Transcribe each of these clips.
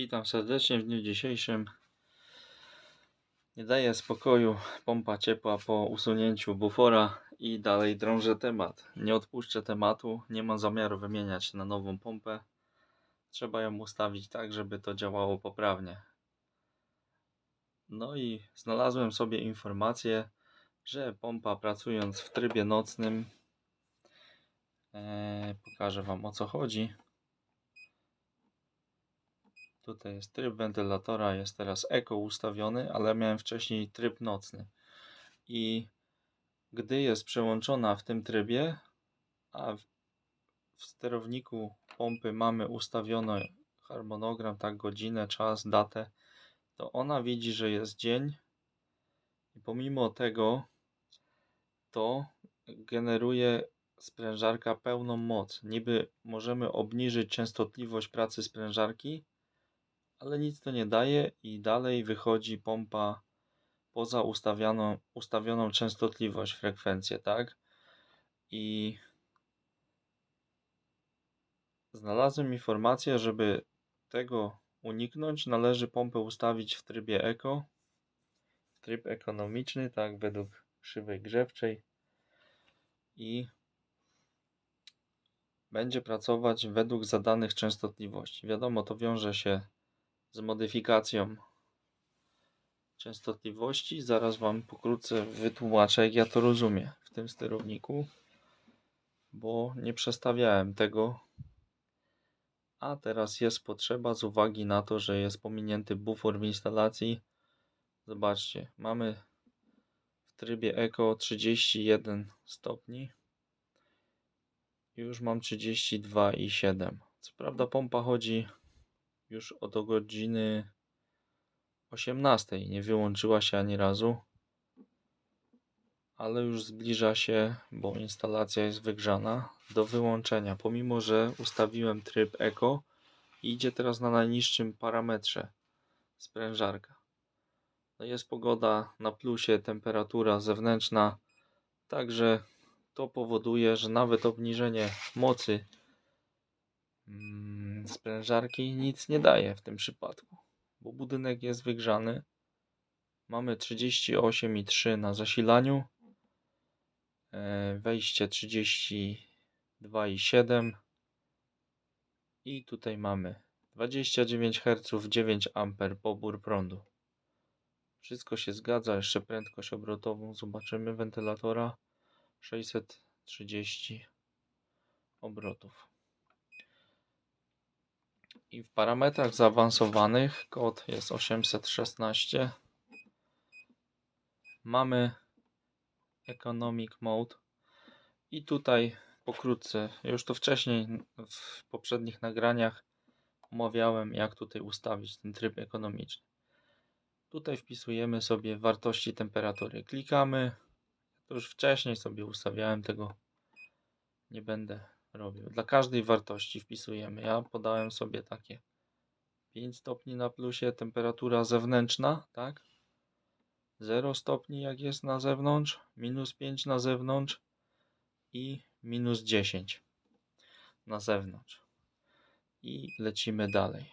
Witam serdecznie w dniu dzisiejszym. Nie daje spokoju pompa ciepła po usunięciu bufora i dalej drążę temat. Nie odpuszczę tematu, nie mam zamiaru wymieniać na nową pompę. Trzeba ją ustawić tak, żeby to działało poprawnie. No i znalazłem sobie informację, że pompa pracując w trybie nocnym, e, pokażę Wam o co chodzi. Tutaj jest tryb wentylatora, jest teraz eko ustawiony, ale miałem wcześniej tryb nocny. I gdy jest przełączona w tym trybie, a w, w sterowniku pompy mamy ustawiony harmonogram, tak, godzinę, czas, datę, to ona widzi, że jest dzień i pomimo tego to generuje sprężarka pełną moc. Niby możemy obniżyć częstotliwość pracy sprężarki, ale nic to nie daje i dalej wychodzi pompa poza ustawioną, ustawioną częstotliwość, frekwencję, tak? I znalazłem informację, żeby tego uniknąć, należy pompę ustawić w trybie eko, tryb ekonomiczny, tak, według krzywej grzewczej i będzie pracować według zadanych częstotliwości. Wiadomo, to wiąże się z modyfikacją częstotliwości. Zaraz Wam pokrótce wytłumaczę, jak ja to rozumiem w tym sterowniku, bo nie przestawiałem tego. A teraz jest potrzeba z uwagi na to, że jest pominięty bufor w instalacji. Zobaczcie, mamy w trybie Eco 31 stopni. Już mam 32,7. Co prawda pompa chodzi już od godziny 18. Nie wyłączyła się ani razu. Ale już zbliża się, bo instalacja jest wygrzana, do wyłączenia. Pomimo, że ustawiłem tryb Eco, idzie teraz na najniższym parametrze sprężarka. No jest pogoda na plusie, temperatura zewnętrzna, także to powoduje, że nawet obniżenie mocy mm, sprężarki nic nie daje w tym przypadku, bo budynek jest wygrzany. Mamy 38,3 na zasilaniu, e, wejście 32,7 i tutaj mamy 29 Hz, 9 A pobór prądu. Wszystko się zgadza, jeszcze prędkość obrotową zobaczymy wentylatora 630 obrotów. I w parametrach zaawansowanych kod jest 816. Mamy Economic Mode. I tutaj pokrótce, już to wcześniej w poprzednich nagraniach omawiałem, jak tutaj ustawić ten tryb ekonomiczny. Tutaj wpisujemy sobie wartości temperatury. Klikamy. To już wcześniej sobie ustawiałem tego. Nie będę robił. Dla każdej wartości wpisujemy. Ja podałem sobie takie 5 stopni na plusie, temperatura zewnętrzna, tak? 0 stopni jak jest na zewnątrz, minus 5 na zewnątrz i minus 10 na zewnątrz. I lecimy dalej.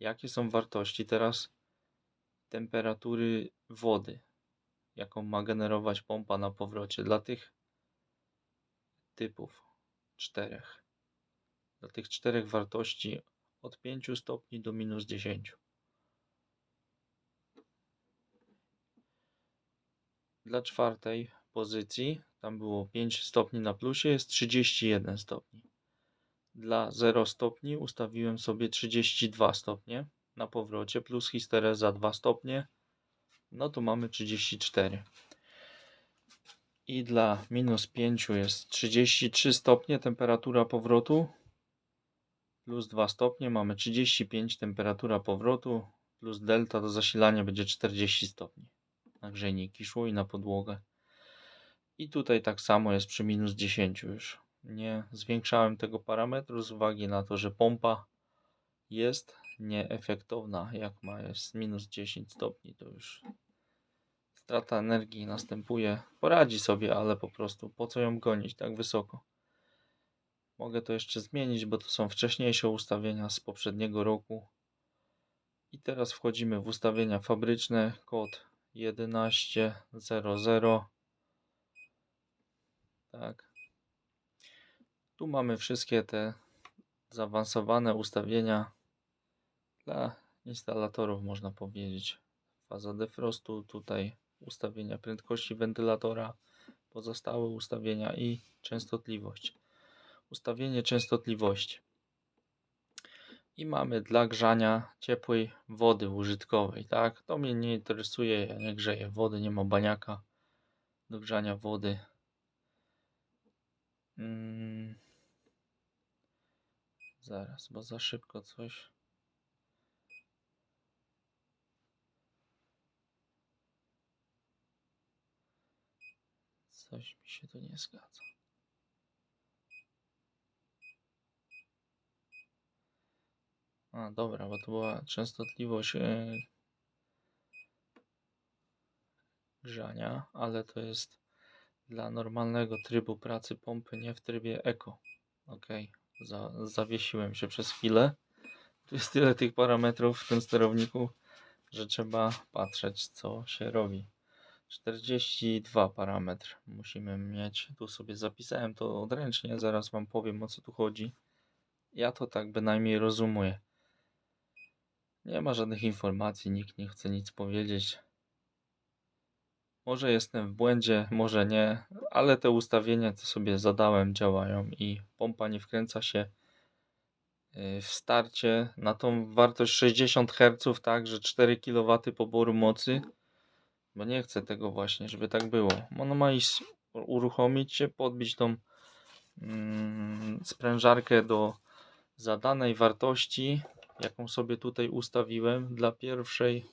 Jakie są wartości teraz temperatury wody, jaką ma generować pompa na powrocie dla tych typów czterech. Dla tych czterech wartości od 5 stopni do minus 10. Dla czwartej pozycji, tam było 5 stopni na plusie, jest 31 stopni. Dla 0 stopni ustawiłem sobie 32 stopnie na powrocie, plus histereza 2 stopnie, no to mamy 34 i dla minus 5 jest 33 stopnie temperatura powrotu. Plus 2 stopnie mamy 35 temperatura powrotu. Plus delta do zasilania będzie 40 stopni. Na grzejniki szło i na podłogę. I tutaj tak samo jest przy minus 10 już. Nie zwiększałem tego parametru z uwagi na to, że pompa jest nieefektowna. Jak ma jest minus 10 stopni to już strata energii następuje. Poradzi sobie, ale po prostu po co ją gonić tak wysoko? Mogę to jeszcze zmienić, bo to są wcześniejsze ustawienia z poprzedniego roku. I teraz wchodzimy w ustawienia fabryczne, kod 1100. Tak. Tu mamy wszystkie te zaawansowane ustawienia dla instalatorów, można powiedzieć. Faza defrostu, tutaj ustawienia prędkości wentylatora, pozostałe ustawienia i częstotliwość. Ustawienie częstotliwości. I mamy dla grzania ciepłej wody użytkowej, tak? To mnie nie interesuje, ja nie grzeję wody, nie ma baniaka do grzania wody. Mm. Zaraz, bo za szybko coś. Coś mi się tu nie zgadza. A, dobra, bo to była częstotliwość e, grzania, ale to jest dla normalnego trybu pracy pompy, nie w trybie eco. Ok, Za, zawiesiłem się przez chwilę. Tu jest tyle tych parametrów w tym sterowniku, że trzeba patrzeć, co się robi. 42 parametr musimy mieć. Tu sobie zapisałem to odręcznie, zaraz Wam powiem o co tu chodzi. Ja to tak bynajmniej rozumuję. Nie ma żadnych informacji, nikt nie chce nic powiedzieć. Może jestem w błędzie, może nie, ale te ustawienia, co sobie zadałem, działają i pompa nie wkręca się y, w starcie na tą wartość 60 Hz, tak, że 4 kW poboru mocy, bo nie chcę tego właśnie, żeby tak było. Ono ma iść, uruchomić się, podbić tą mm, sprężarkę do zadanej wartości, jaką sobie tutaj ustawiłem dla pierwszej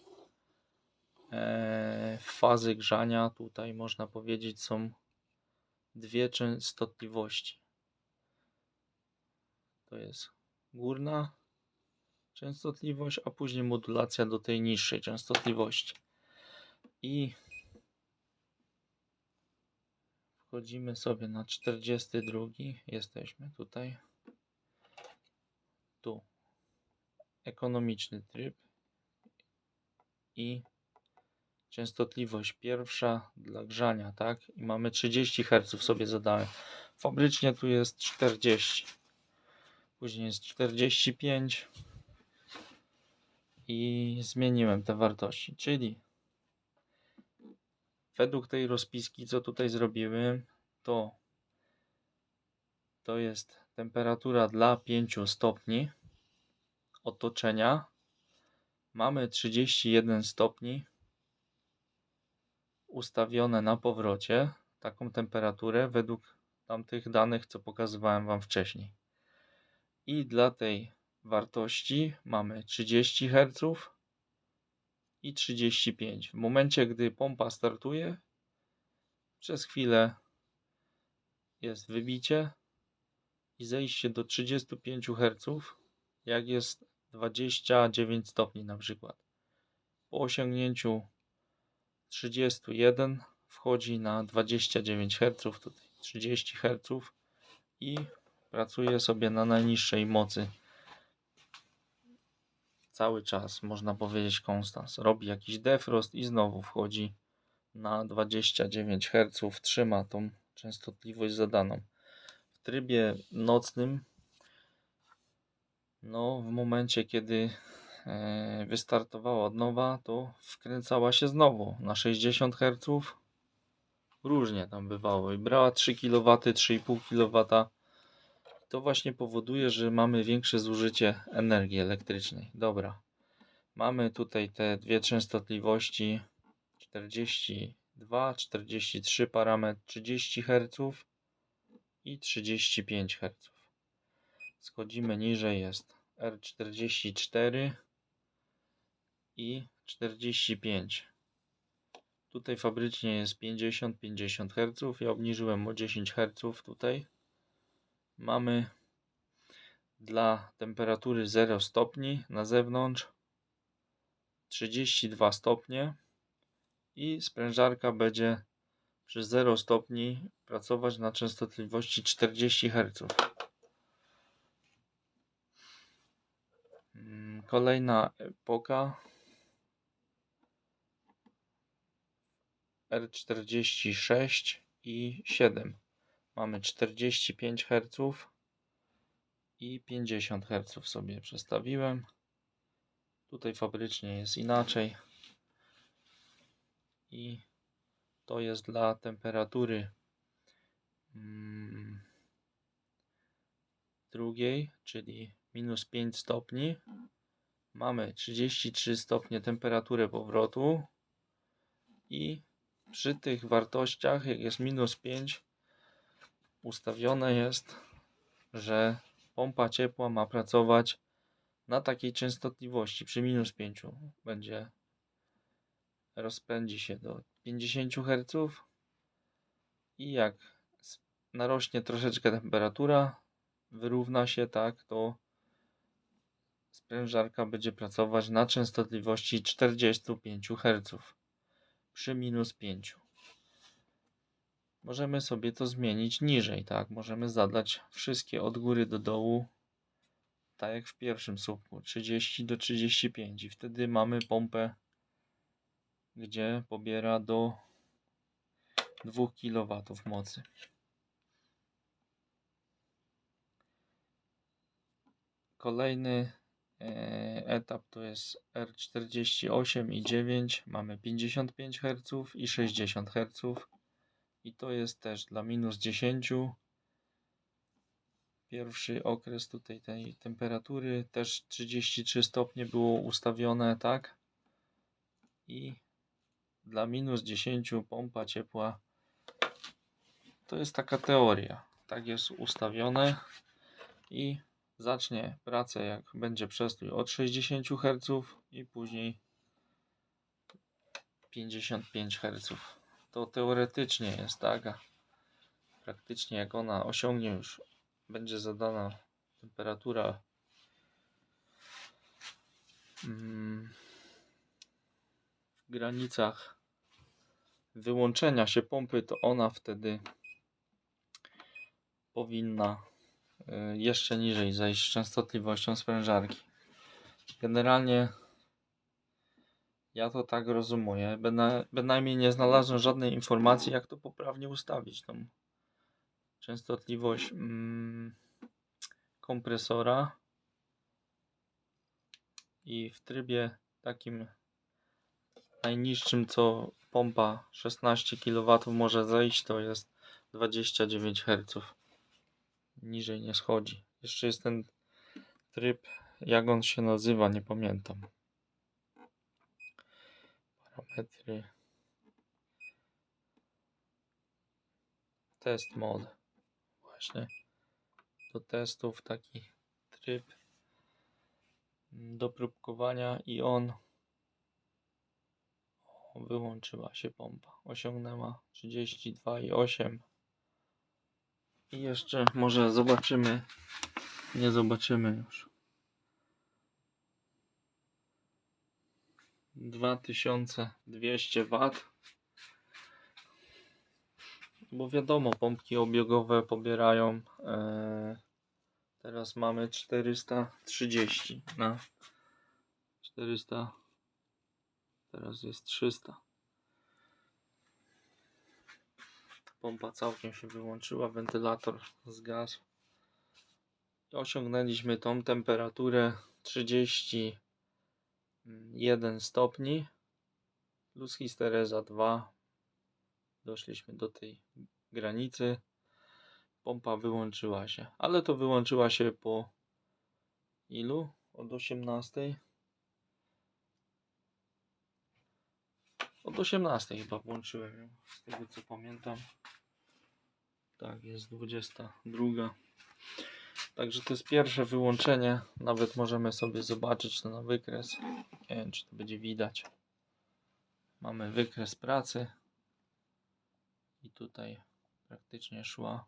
e, fazy grzania. Tutaj można powiedzieć są dwie częstotliwości. To jest górna częstotliwość, a później modulacja do tej niższej częstotliwości. I wchodzimy sobie na 42. Jesteśmy tutaj. Tu ekonomiczny tryb i częstotliwość pierwsza dla grzania, tak? I mamy 30 Hz sobie zadałem. Fabrycznie tu jest 40. Później jest 45 i zmieniłem te wartości, czyli według tej rozpiski, co tutaj zrobiłem, to to jest temperatura dla 5 stopni otoczenia mamy 31 stopni ustawione na powrocie, taką temperaturę według tamtych danych, co pokazywałem Wam wcześniej. I dla tej wartości mamy 30 Hz i 35. W momencie, gdy pompa startuje, przez chwilę jest wybicie i zejście do 35 Hz, jak jest 29 stopni na przykład. Po osiągnięciu 31 wchodzi na 29 Hz, tutaj 30 Hz i pracuje sobie na najniższej mocy. Cały czas można powiedzieć konstans. Robi jakiś defrost i znowu wchodzi na 29 Hz, trzyma tą częstotliwość zadaną. W trybie nocnym no, w momencie, kiedy e, wystartowała od nowa, to wkręcała się znowu na 60 Hz. Różnie tam bywało i brała 3 kW, 3,5 kW. To właśnie powoduje, że mamy większe zużycie energii elektrycznej. Dobra. Mamy tutaj te dwie częstotliwości 42, 43 parametr 30 Hz i 35 Hz. Schodzimy niżej jest R44 i 45. Tutaj fabrycznie jest 50-50 Hz. Ja obniżyłem o 10 Hz tutaj. Mamy dla temperatury 0 stopni na zewnątrz 32 stopnie i sprężarka będzie przy 0 stopni pracować na częstotliwości 40 Hz. Kolejna epoka. R46 i 7. Mamy 45 Hz i 50 Hz sobie przestawiłem. Tutaj fabrycznie jest inaczej. I to jest dla temperatury mm, drugiej, czyli minus 5 stopni. Mamy 33 stopnie temperatury powrotu i przy tych wartościach, jak jest minus 5, ustawione jest, że pompa ciepła ma pracować na takiej częstotliwości przy minus 5 będzie rozpędzi się do 50 Hz i jak narośnie troszeczkę temperatura, wyrówna się tak, to sprężarka będzie pracować na częstotliwości 45 Hz przy minus 5. Możemy sobie to zmienić niżej, tak? Możemy zadać wszystkie od góry do dołu, tak jak w pierwszym słupku, 30 do 35 i wtedy mamy pompę, gdzie pobiera do 2 kW mocy. Kolejny e, etap to jest R48 i 9. Mamy 55 Hz i 60 Hz. I to jest też dla minus 10. Pierwszy okres tutaj tej temperatury też 33 stopnie było ustawione, tak? I dla minus 10 pompa ciepła to jest taka teoria. Tak jest ustawione i zacznie pracę jak będzie przestój od 60 Hz i później 55 Hz. To teoretycznie jest tak, a praktycznie jak ona osiągnie już będzie zadana temperatura mm, w granicach wyłączenia się pompy, to ona wtedy powinna y, jeszcze niżej zejść z częstotliwością sprężarki. Generalnie ja to tak rozumuję. Byna, bynajmniej nie znalazłem żadnej informacji, jak to poprawnie ustawić. Tą częstotliwość mm, kompresora i w trybie takim najniższym, co pompa 16 kW może zejść, to jest 29 Hz. Niżej nie schodzi. Jeszcze jest ten tryb, jak on się nazywa, nie pamiętam. Parametry. Test mode. Właśnie. Do testów taki tryb do próbkowania i on wyłączyła się pompa. Osiągnęła 32,8 i jeszcze może zobaczymy. Nie zobaczymy już. 2200 W. Bo wiadomo, pompki obiegowe pobierają. E, teraz mamy 430 na 400. Teraz jest 300. Pompa całkiem się wyłączyła, wentylator zgasł. Osiągnęliśmy tą temperaturę 31 stopni plus histereza 2. Doszliśmy do tej granicy. Pompa wyłączyła się, ale to wyłączyła się po ilu? Od 18. Od 18 chyba włączyłem ją, z tego co pamiętam. Tak, jest 22. Także to jest pierwsze wyłączenie. Nawet możemy sobie zobaczyć to na wykres. Nie wiem, czy to będzie widać. Mamy wykres pracy. I tutaj praktycznie szła.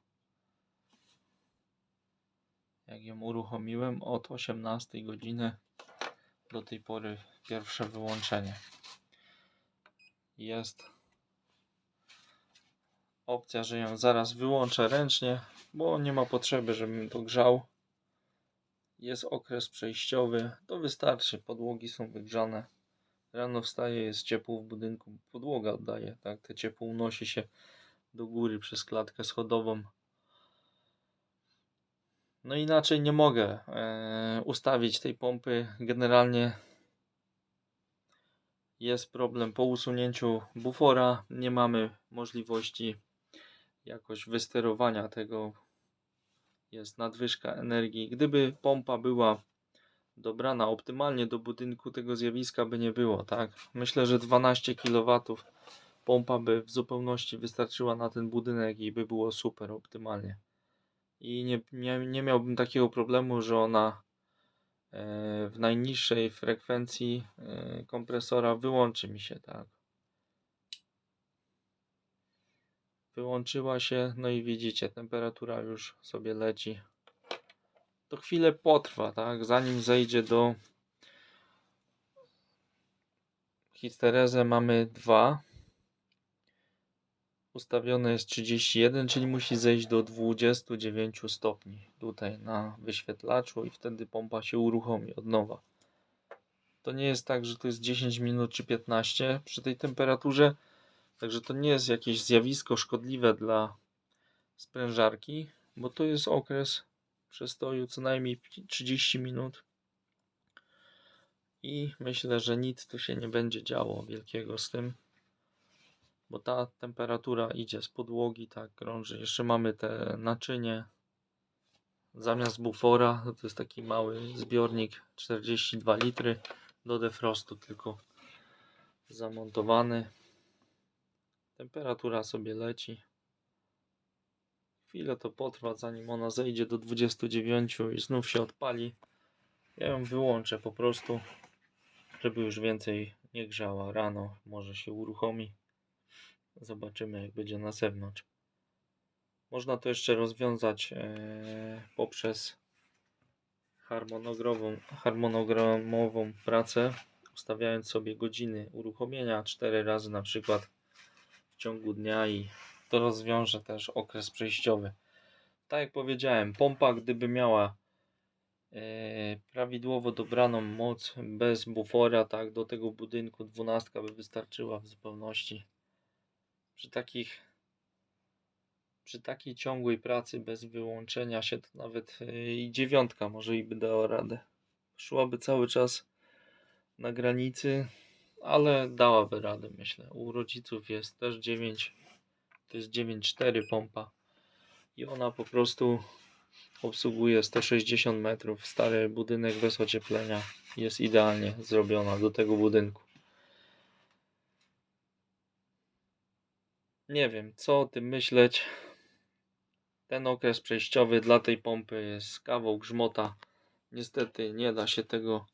Jak ją uruchomiłem od 18 godziny do tej pory pierwsze wyłączenie. Jest opcja, że ją zaraz wyłączę ręcznie, bo nie ma potrzeby, żebym to grzał. jest okres przejściowy, to wystarczy. Podłogi są wygrzane. Rano wstaje, jest ciepło w budynku, podłoga oddaje, tak? Te ciepło unosi się do góry przez klatkę schodową. No inaczej nie mogę e, ustawić tej pompy. Generalnie jest problem po usunięciu bufora. Nie mamy możliwości jakoś wysterowania tego. Jest nadwyżka energii. Gdyby pompa była dobrana optymalnie do budynku, tego zjawiska by nie było, tak? Myślę, że 12 kW pompa by w zupełności wystarczyła na ten budynek i by było super optymalnie. I nie, nie, nie miałbym takiego problemu, że ona e, w najniższej frekwencji e, kompresora wyłączy mi się, tak? Wyłączyła się, no i widzicie, temperatura już sobie leci. To chwilę potrwa, tak? Zanim zejdzie do histerezę mamy 2. Ustawione jest 31, czyli musi zejść do 29 stopni tutaj na wyświetlaczu i wtedy pompa się uruchomi od nowa. To nie jest tak, że to jest 10 minut czy 15 przy tej temperaturze, także to nie jest jakieś zjawisko szkodliwe dla sprężarki, bo to jest okres przestoju co najmniej 30 minut. I myślę, że nic tu się nie będzie działo wielkiego z tym, bo ta temperatura idzie z podłogi, tak krąży. Jeszcze mamy te naczynie. Zamiast bufora to jest taki mały zbiornik 42 litry do defrostu tylko zamontowany. Temperatura sobie leci. Chwilę to potrwa, zanim ona zejdzie do 29 i znów się odpali. Ja ją wyłączę po prostu, żeby już więcej nie grzała. Rano może się uruchomi. Zobaczymy, jak będzie na zewnątrz. Można to jeszcze rozwiązać e, poprzez harmonogramową, harmonogramową pracę, ustawiając sobie godziny uruchomienia 4 razy na przykład w ciągu dnia i to rozwiąże też okres przejściowy. Tak jak powiedziałem, pompa gdyby miała e, prawidłowo dobraną moc bez bufora, tak do tego budynku 12 by wystarczyła w zupełności. Przy takich przy takiej ciągłej pracy bez wyłączenia się to nawet e, i dziewiątka może i by dała radę. Szłaby cały czas na granicy, ale dałaby radę myślę. U rodziców jest też 9 to jest 9.4 pompa i ona po prostu obsługuje 160 metrów. Stary budynek bez ocieplenia jest idealnie zrobiona do tego budynku. Nie wiem, co o tym myśleć. Ten okres przejściowy dla tej pompy jest kawał grzmota. Niestety nie da się tego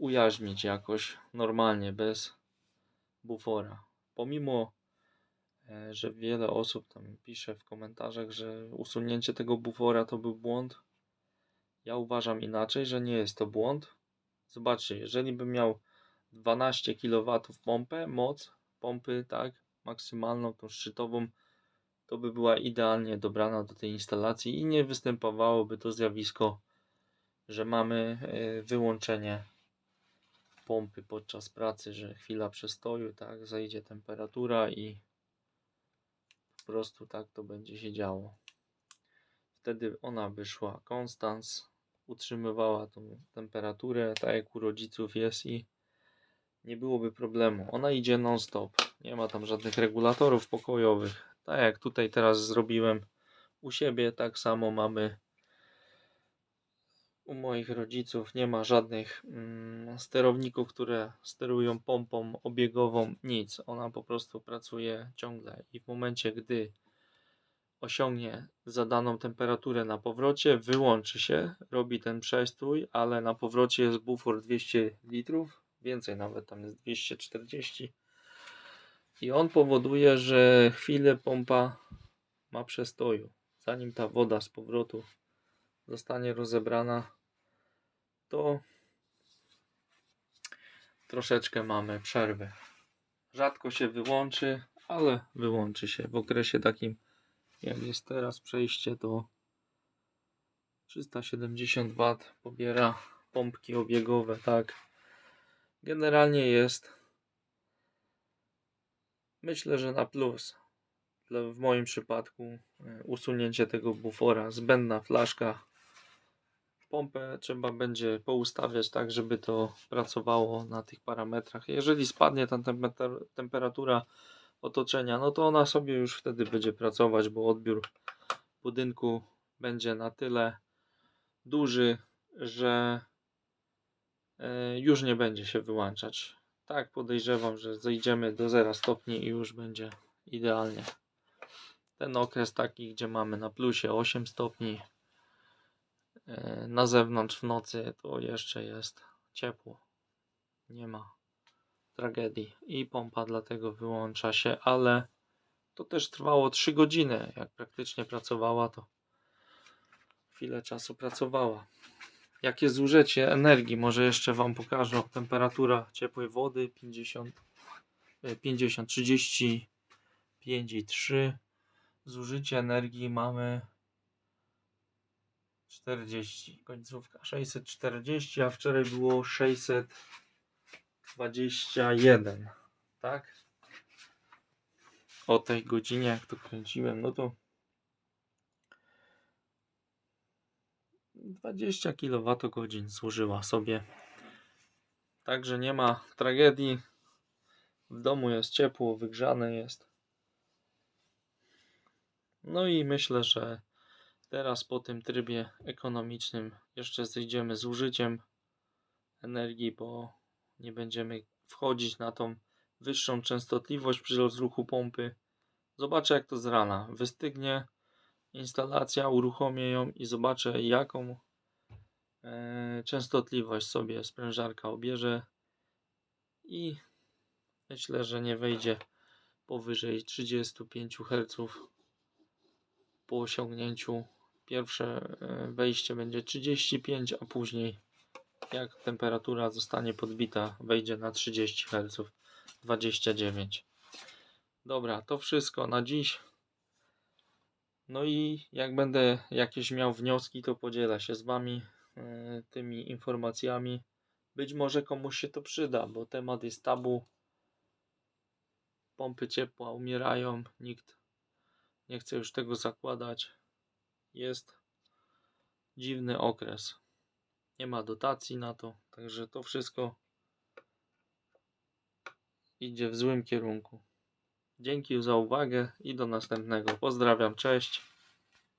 ujarzmić jakoś normalnie bez bufora. Pomimo E, że wiele osób tam pisze w komentarzach, że usunięcie tego bufora to był błąd. Ja uważam inaczej, że nie jest to błąd. Zobaczcie, jeżeli bym miał 12 kW pompę, moc pompy, tak, maksymalną, tą szczytową, to by była idealnie dobrana do tej instalacji i nie występowałoby to zjawisko, że mamy e, wyłączenie pompy podczas pracy, że chwila przestoju, tak, zejdzie temperatura i po prostu tak to będzie się działo. Wtedy ona by szła konstans, utrzymywała tą temperaturę, tak jak u rodziców jest i nie byłoby problemu. Ona idzie non-stop. Nie ma tam żadnych regulatorów pokojowych. Tak jak tutaj teraz zrobiłem u siebie, tak samo mamy u moich rodziców. Nie ma żadnych mm, sterowników, które sterują pompą obiegową. Nic. Ona po prostu pracuje ciągle i w momencie, gdy osiągnie zadaną temperaturę na powrocie, wyłączy się, robi ten przestój, ale na powrocie jest bufor 200 litrów, więcej nawet tam jest 240 i on powoduje, że chwilę pompa ma przestoju. Zanim ta woda z powrotu zostanie rozebrana, to troszeczkę mamy przerwę. Rzadko się wyłączy, ale wyłączy się w okresie takim, jak jest teraz przejście, to 370 W pobiera pompki obiegowe, tak. Generalnie jest myślę, że na plus. W moim przypadku e, usunięcie tego bufora, zbędna flaszka. Pompę trzeba będzie poustawiać tak, żeby to pracowało na tych parametrach. Jeżeli spadnie ta temper- temperatura otoczenia, no to ona sobie już wtedy będzie pracować, bo odbiór budynku będzie na tyle duży, że e, już nie będzie się wyłączać. Tak, podejrzewam, że zejdziemy do 0 stopni i już będzie idealnie. Ten okres taki, gdzie mamy na plusie 8 stopni, na zewnątrz w nocy to jeszcze jest ciepło. Nie ma tragedii i pompa dlatego wyłącza się, ale to też trwało 3 godziny. Jak praktycznie pracowała, to chwilę czasu pracowała. Jakie zużycie energii? Może jeszcze Wam pokażę. Temperatura ciepłej wody 50, e, 50 35,3. Zużycie energii mamy 40. Końcówka 640, a wczoraj było 621. Tak? O tej godzinie, jak to kręciłem, no to 20 kWh zużyła sobie. Także nie ma tragedii. W domu jest ciepło, wygrzane jest. No i myślę, że teraz po tym trybie ekonomicznym jeszcze zejdziemy z użyciem energii, bo nie będziemy wchodzić na tą wyższą częstotliwość przy rozruchu pompy. Zobaczę jak to z rana wystygnie instalacja, uruchomię ją i zobaczę jaką e, częstotliwość sobie sprężarka obierze i myślę, że nie wejdzie powyżej 35 Hz po osiągnięciu pierwsze e, wejście będzie 35, a później jak temperatura zostanie podbita wejdzie na 30 Hz 29 dobra to wszystko na dziś. No i jak będę jakieś miał wnioski to podzielę się z wami e, tymi informacjami. Być może komuś się to przyda bo temat jest tabu. Pompy ciepła umierają nikt nie chcę już tego zakładać. Jest dziwny okres. Nie ma dotacji na to, także to wszystko idzie w złym kierunku. Dzięki za uwagę i do następnego. Pozdrawiam, cześć.